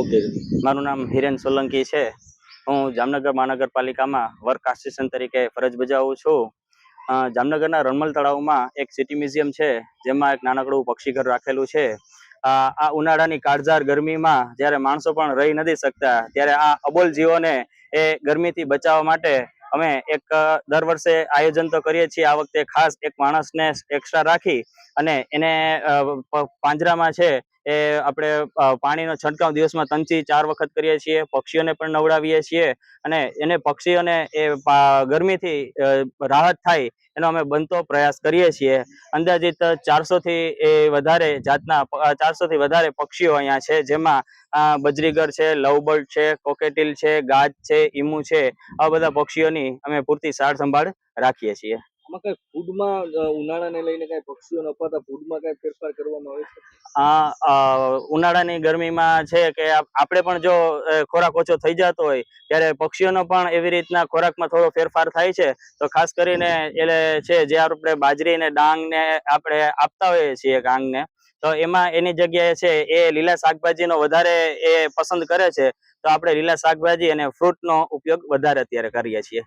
Okay. મારું નામ હિરેન સોલંકી છે. હું જામનગર મહાનગરપાલિકામાં વર્ક આસિસ્ટન્ટ તરીકે ફરજ બજાવું છું. જામનગરના રણમલ તળાવમાં એક સિટી મ્યુઝિયમ છે, જેમાં એક નાનકડું પક્ષીઘર રાખેલું છે. આ ઉનાળાની કાળઝાર ગરમીમાં જ્યારે માણસો પણ રહી નથી શકતા, ત્યારે આ અબોલ જીવોને એ ગરમીથી બચાવવા માટે અમે એક દર વર્ષે આયોજન તો કરીએ છીએ. આ વખતે ખાસ એક માણસને એક્સ્ટ્રા રાખી અને એને પાંજરામાં છે એ આપણે પાણીનો છંટકાવ દિવસમાં ત્રણથી ચાર વખત કરીએ છીએ, પક્ષીઓને પણ નવડાવીએ છીએ અને એને પક્ષીઓને એ ગરમીથી રાહત થાય એનો અમે બનતો પ્રયાસ કરીએ છીએ. અંદાજિત ચારસોથી એ વધારે જાતના ચારસોથી વધારે પક્ષીઓ અહીંયા છે, જેમાં બજરીગર છે, લવબર્ડ છે, કોકેટીલ છે, ગાજ છે, ઈમુ છે. આવા બધા પક્ષીઓની અમે પૂરતી સાર સંભાળ રાખીએ છીએ. આમાં કઈ ફૂડમાં ઉનાળાને લઈને કઈ પક્ષીઓને અપાતા ફૂડમાં કઈ ફેરફાર કરવામાં આવે છે? આ ઉનાળાની ગરમીમાં છે કે આપણે પણ જો ખોરાક ઓછો થઈ જતો હોય, ત્યારે પક્ષીઓનો પણ એવી રીતના ખોરાકમાં થોડો ફેરફાર થાય છે. તો ખાસ કરીને એટલે છે, જે આપણે બાજરી ને ડાંગ ને આપણે આપતા હોઈએ છીએ ગાંગને, તો એમાં એની જગ્યાએ છે, એ લીલા શાકભાજીનો વધારે એ પસંદ કરે છે. તો આપણે લીલા શાકભાજી અને ફ્રૂટનો ઉપયોગ વધારે અત્યારે કરીએ છીએ.